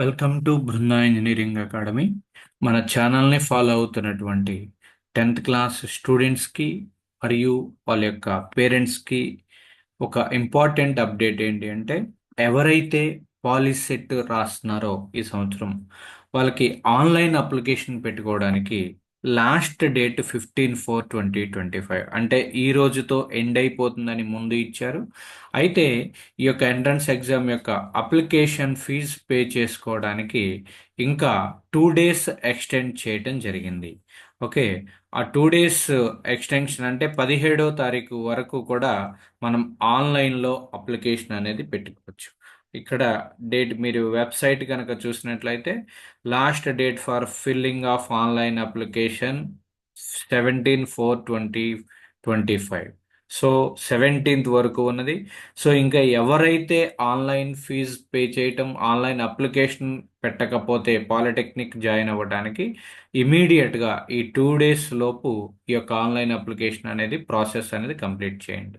Welcome to Brinda engineering academy మన ఛానల్ని follow అవుతున్నటువంటి టెన్త్ క్లాస్ స్టూడెంట్స్కి మరియు వాళ్ళ యొక్క పేరెంట్స్కి ఒక ఇంపార్టెంట్ అప్డేట్ ఏంటి అంటే ఎవరైతే పాలిసెట్ రాస్తున్నారో ఈ సంవత్సరం వాళ్ళకి ఆన్లైన్ అప్లికేషన్ పెట్టుకోవడానికి last date fifteen four twenty twenty five. అంటే ఈ రోజుతో ఎండ్ అయిపోతుందని ముందు ఇచ్చారు. అయితే ఈ యొక్క ఎంట్రన్స్ ఎగ్జామ్ యొక్క అప్లికేషన్ ఫీజ్ పే చేసుకోవడానికి ఇంకా టూ డేస్ ఎక్స్టెండ్ చేయటం జరిగింది. ఓకే? ఆ టూ డేస్ ఎక్స్టెన్షన్ అంటే పదిహేడో తారీఖు వరకు కూడా మనం ఆన్లైన్లో అప్లికేషన్ అనేది పెట్టుకోవచ్చు. ఇక్కడ డేట్ మీరు వెబ్సైట్ కనుక చూసినట్లయితే last date for filling of online application seventeen four twenty twenty five so seventeenth వరకు ఉన్నది. సో ఇంకా ఎవరైతే ఆన్లైన్ ఫీజ్ పే చేయటం ఆన్లైన్ అప్లికేషన్ పెట్టకపోతే పాలిటెక్నిక్ జాయిన్ అవ్వడానికి ఇమీడియట్గా ఈ టూ డేస్ లోపు ఈ యొక్క ఆన్లైన్ అప్లికేషన్ అనేది ప్రాసెస్ అనేది కంప్లీట్ చేయండి.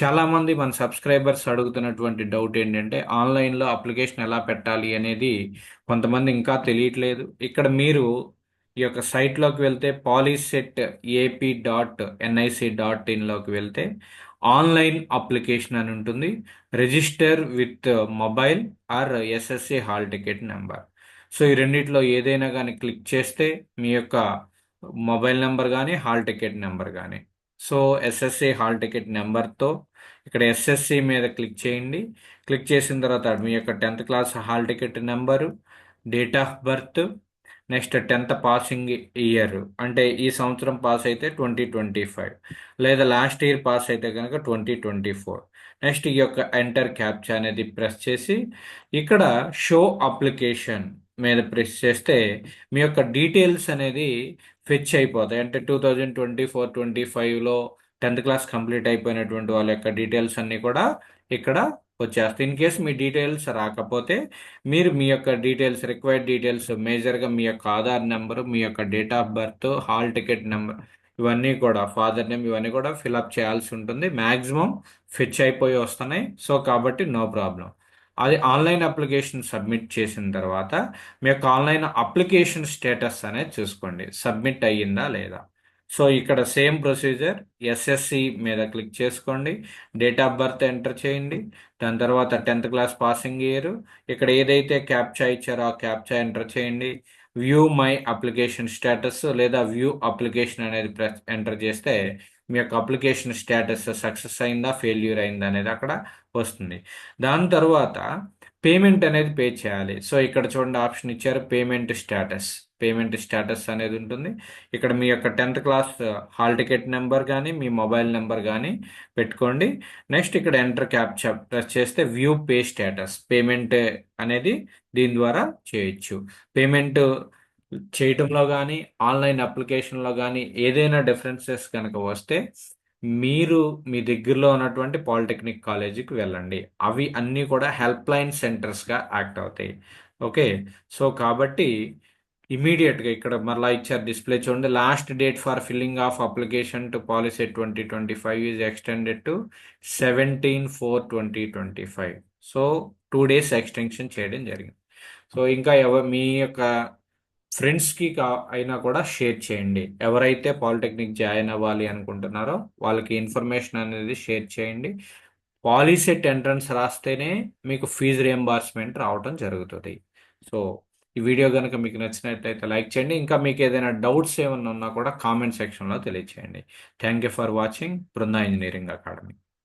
చాలామంది మన సబ్స్క్రైబర్స్ అడుగుతున్నటువంటి డౌట్ ఏంటంటే ఆన్లైన్లో అప్లికేషన్ ఎలా పెట్టాలి అనేది కొంతమంది ఇంకా తెలియట్లేదు. ఇక్కడ మీరు ఈ యొక్క సైట్లోకి వెళ్తే POLYCET AP dot NIC dot ఇన్లోకి వెళ్తే ఆన్లైన్ అప్లికేషన్ అని ఉంటుంది. Register with mobile or SSC hall ticket number. So ఈ రెండిట్లో ఏదైనా కానీ క్లిక్ చేస్తే మీ యొక్క మొబైల్ నెంబర్ కానీ హాల్ టికెట్ నెంబర్ కానీ. సో ఎస్ఎస్సి హాల్ టికెట్ నెంబర్తో ఇక్కడ ఎస్ఎస్సి మీద క్లిక్ చేయండి. క్లిక్ చేసిన తర్వాత మీ యొక్క tenth class hall ticket number date of birth next tenth passing year అంటే ఈ సంవత్సరం పాస్ అయితే ట్వంటీ ట్వంటీ ఫైవ్ లేదా లాస్ట్ ఇయర్ పాస్ అయితే కనుక ట్వంటీ ట్వంటీ ఫోర్ నెక్స్ట్ ఈ యొక్క ఎంటర్ క్యాప్చా అనేది ప్రెస్ చేసి ఇక్కడ షో అప్లికేషన్ మీద ప్రెస్ చేస్తే మీ యొక్క డీటెయిల్స్ అనేది ఫెచ్ అయిపోతాయి. అంటే two thousand twenty four twenty ఫైవ్లో టెన్త్ క్లాస్ కంప్లీట్ అయిపోయినటువంటి వాళ్ళ యొక్క డీటెయిల్స్ అన్నీ కూడా ఇక్కడ వచ్చేస్తాయి. ఇన్ కేస్ మీ డీటెయిల్స్ రాకపోతే మీరు మీ యొక్క డీటెయిల్స్ రిక్వైర్డ్ డీటెయిల్స్ మేజర్గా మీ యొక్క ఆధార్ నెంబర్ మీ యొక్క date of birth hall ticket number ఇవన్నీ కూడా ఫాదర్ నేమ్ ఇవన్నీ కూడా ఫిలప్ చేయాల్సి ఉంటుంది. మ్యాక్సిమం ఫిచ్ అయిపోయి వస్తున్నాయి. సో కాబట్టి నో ప్రాబ్లం అది ఆన్లైన్ అప్లికేషన్ సబ్మిట్ చేసిన తర్వాత మీ యొక్క ఆన్లైన్ అప్లికేషన్ స్టేటస్ అనేది చూసుకోండి. సబ్మిట్ అయ్యిందా లేదా? సో ఇక్కడ సేమ్ ప్రొసీజర్ ఎస్ఎస్సి మీద క్లిక్ చేసుకోండి. డేట్ ఆఫ్ బర్త్ ఎంటర్ చేయండి. దాని తర్వాత టెన్త్ క్లాస్ పాసింగ్ ఇయర్. ఇక్కడ ఏదైతే క్యాప్చా ఇచ్చారో ఆ క్యాప్చా ఎంటర్ చేయండి. వ్యూ మై అప్లికేషన్ స్టేటస్ లేదా వ్యూ అప్లికేషన్ అనేది ప్రెస్ ఎంటర్ చేస్తే మీ యొక్క అప్లికేషన్ స్టేటస్ సక్సెస్ అయిందా ఫెయిల్యూర్ అయిందా అనేది అక్కడ వస్తుంది. దాని తర్వాత పేమెంట్ అనేది పే చేయాలి. సో ఇక్కడ చూడండి ఆప్షన్ ఇచ్చారు పేమెంట్ స్టేటస్. పేమెంట్ స్టేటస్ అనేది ఉంటుంది. ఇక్కడ మీ యొక్క tenth class hall ticket number కానీ మీ మొబైల్ నెంబర్ కానీ పెట్టుకోండి. నెక్స్ట్ ఇక్కడ ఎంటర్ క్యాప్చర్ ప్రెస్ చేస్తే వ్యూ పే స్టేటస్. పేమెంట్ అనేది దీని ద్వారా చేయొచ్చు. పేమెంట్ చేయటంలో కానీ ఆన్లైన్ అప్లికేషన్లో కానీ ఏదైనా డిఫరెన్సెస్ కనుక వస్తే మీరు మీ దగ్గరలో ఉన్నటువంటి పాలిటెక్నిక్ కాలేజీకి వెళ్ళండి. అవి అన్నీ కూడా హెల్ప్ లైన్ సెంటర్స్గా యాక్ట్ అవుతాయి. ఓకే? సో కాబట్టి ఇమీడియట్గా ఇక్కడ మరలా ఇచ్చారు డిస్ప్లే చూడండి. Last date for filling of application to POLYCET twenty twenty five is extended to seventeen four twenty twenty five. So two days extension చేయడం జరిగింది. సో ఇంకా ఎవ మీ యొక్క ఫ్రెండ్స్కి కా అయినా కూడా షేర్ చేయండి. ఎవరైతే పాలిటెక్నిక్ జాయిన్ అవ్వాలి అనుకుంటున్నారో వాళ్ళకి ఇన్ఫర్మేషన్ అనేది షేర్ చేయండి. పాలిసెట్ ఎంట్రన్స్ రాస్తేనే మీకు ఫీజు రియంబర్స్మెంట్ రావడం జరుగుతుంది. సో ఈ వీడియో కనుక మీకు నచ్చినట్లయితే లైక్ చేయండి. ఇంకా మీకు ఏదైనా డౌట్స్ ఏమైనా ఉన్నా కూడా కామెంట్ సెక్షన్లో తెలియచేయండి. Thank you for watching Brinda engineering academy.